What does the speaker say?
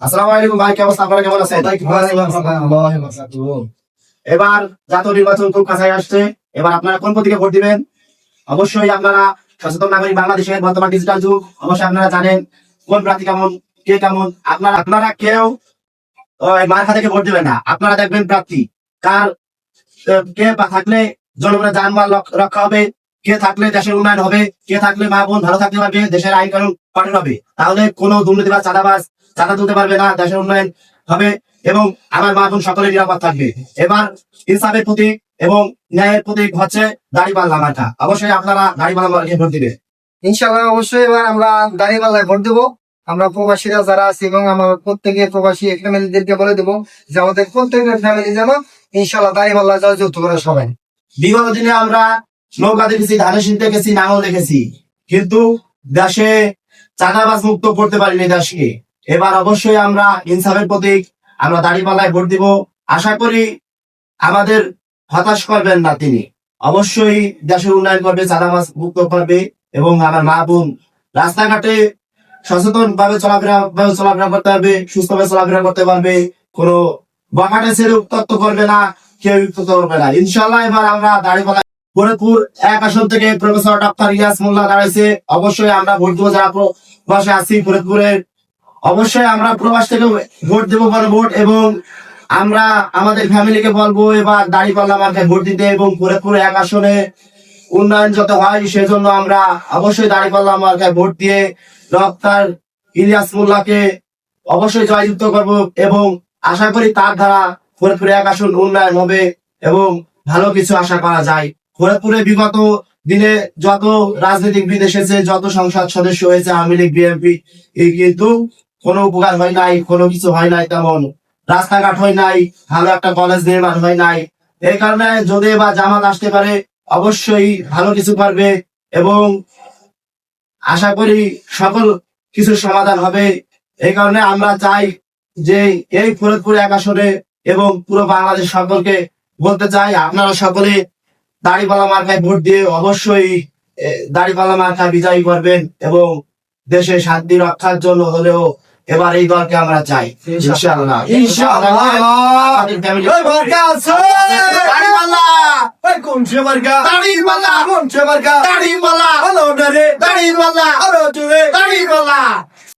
আসসালামু আলাইকুম ভাই কি অবস্থা? আপনারা কেমন আছেন? এবার জাতীয় নির্বাচন খুব আসছে। এবার আপনারা কোন প্রতীকে ভোট দিবেন? অবশ্যই আপনারা সচেতন নাগরিক বাংলাদেশের বর্তমান ডিজিটাল যুগ। অবশ্যই আপনারা জানেন কোন প্রার্থী কেমন কে কেমন। আপনারা আপনারা কেউ খাতে ভোট দিবেন না। আপনারা দেখবেন প্রার্থী। কার কে থাকলে জনগণের জানমাল রক- রক্ষা হবে কে থাকলে দেশের উন্নয়ন হবে কে থাকলে মা বোন ভালো থাকতে পারবে দেশের আইন কানুন পালন হবে। তাহলে কোনো দুর্নীতিবাজ চাঁদাবাজ চাঁদা তুলতে পারবে না দেশের উন্নয়ন হবে এবং আমার মা বোন সকলে নিরাপদ থাকবে। এবার ইনসাফের প্রতীক এবং ন্যায়ের প্রতীক হচ্ছে দাড়িপাল্লা মার্কা অবশ্যই আপনারা দাড়িপাল্লা মার্কে ভোট দিবে ইনশাল্লাহ অবশ্যই এবার আমরা দাঁড়িয়ে ভোট দেবো। আমরা প্রবাসীরা যারা আছে এবং আমার প্রত্যেকে প্রবাসী ফ্যামিলিদেরকে বলে দেবো যে আমাদের প্রত্যেকের ফ্যামিলি যেন ইনশাল্লাহ দাঁড়িয়ে পাল্লা যাওয়া যৌথ করে সবাই। বিগত দিনে আমরা নৌকা দেখেছি ধানের শীত দেখেছি নাঙল দেখেছি। কিন্তু দেশে চাঁদাবাজ মুক্ত করতে পারিনি দেশকে। এবার অবশ্যই আমরা ইনসাফের প্রতীক, আমরা দাড়িপাল্লায় ভোট দিব। আশা করি আমাদের হতাশ করবেন না তিনি। অবশ্যই দেশের উন্নয়ন করবে চাঁদাবাজ মুক্ত করবে এবং আমার মা বোন রাস্তাঘাটে সচেতন ভাবে চলাফেরা ভাবে চলাফেরা করতে পারবে, সুস্থভাবে চলাফেরা করতে পারবে। কোনো বখাটে ছেড়ে উত্তক্ত করবে না, কেউ উত্তক্ত করবে না। ইনশাল্লাহ এবার আমরা দাঁড়িপাল্লা ফরিদপুর এক আসন থেকে প্রফেসর ডক্টর ইলিয়াস মোল্লা দাঁড়াইছে। অবশ্যই আমরা ভোট দেবো যারা আছি ফরিদপুরের। অবশ্যই আমরা প্রবাস থেকে ভোট দেবো বড় ভোট এবং আমরা আমাদের ফ্যামিলিকে বলব, এবার দাঁড়িপাল্লা মার্কায় ভোট দিতে এবং ফরিদপুর এক আসনে উন্নয়ন যত হয় সেজন্য আমরা অবশ্যই দাঁড়িপাল্লা মার্কায় ভোট দিয়ে ডক্টর ইলিয়াস মোল্লাকে অবশ্যই জয়যুক্ত করব এবং আশা করি তার দ্বারা ফরিদপুরে এক আসন উন্নয়ন হবে এবং ভালো কিছু আশা করা যায়। ফরিদপুরে বিগত দিনে যত রাজনৈতিকবিদ এসেছে, যত সংসদ সদস্য হয়েছে, আওয়ামী লীগ, বিএনপি কিন্তু কোনো উপকার হয় নাই, কোনো কিছু হয় নাই তেমন। রাস্তাঘাট হয় নাই, ভালো একটা কলেজ নির্মাণ হয় নাই। এই কারণে যদি বা জামাত আসতে পারে, অবশ্যই ভালো কিছু পারবে এবং আশা করি সকল কিছু সমাধান হবে। এই কারণে আমরা চাই যে এই ফরিদপুর এক আসনে এবং পুরো বাংলাদেশ সকলকে বলতে চাই। আপনারা সকলে দাড়িপালা মার্কায় ভোট দিয়ে অবশ্যই দাড়িপালা মার্কায় বিজয়ী করবেন এবং দেশে শান্তি রক্ষার জন্য হলেও এবার এই দলকে আমরা চাই। ইনশাআল্লাহ। ইনশাআল্লাহ। কোন সেবার হলো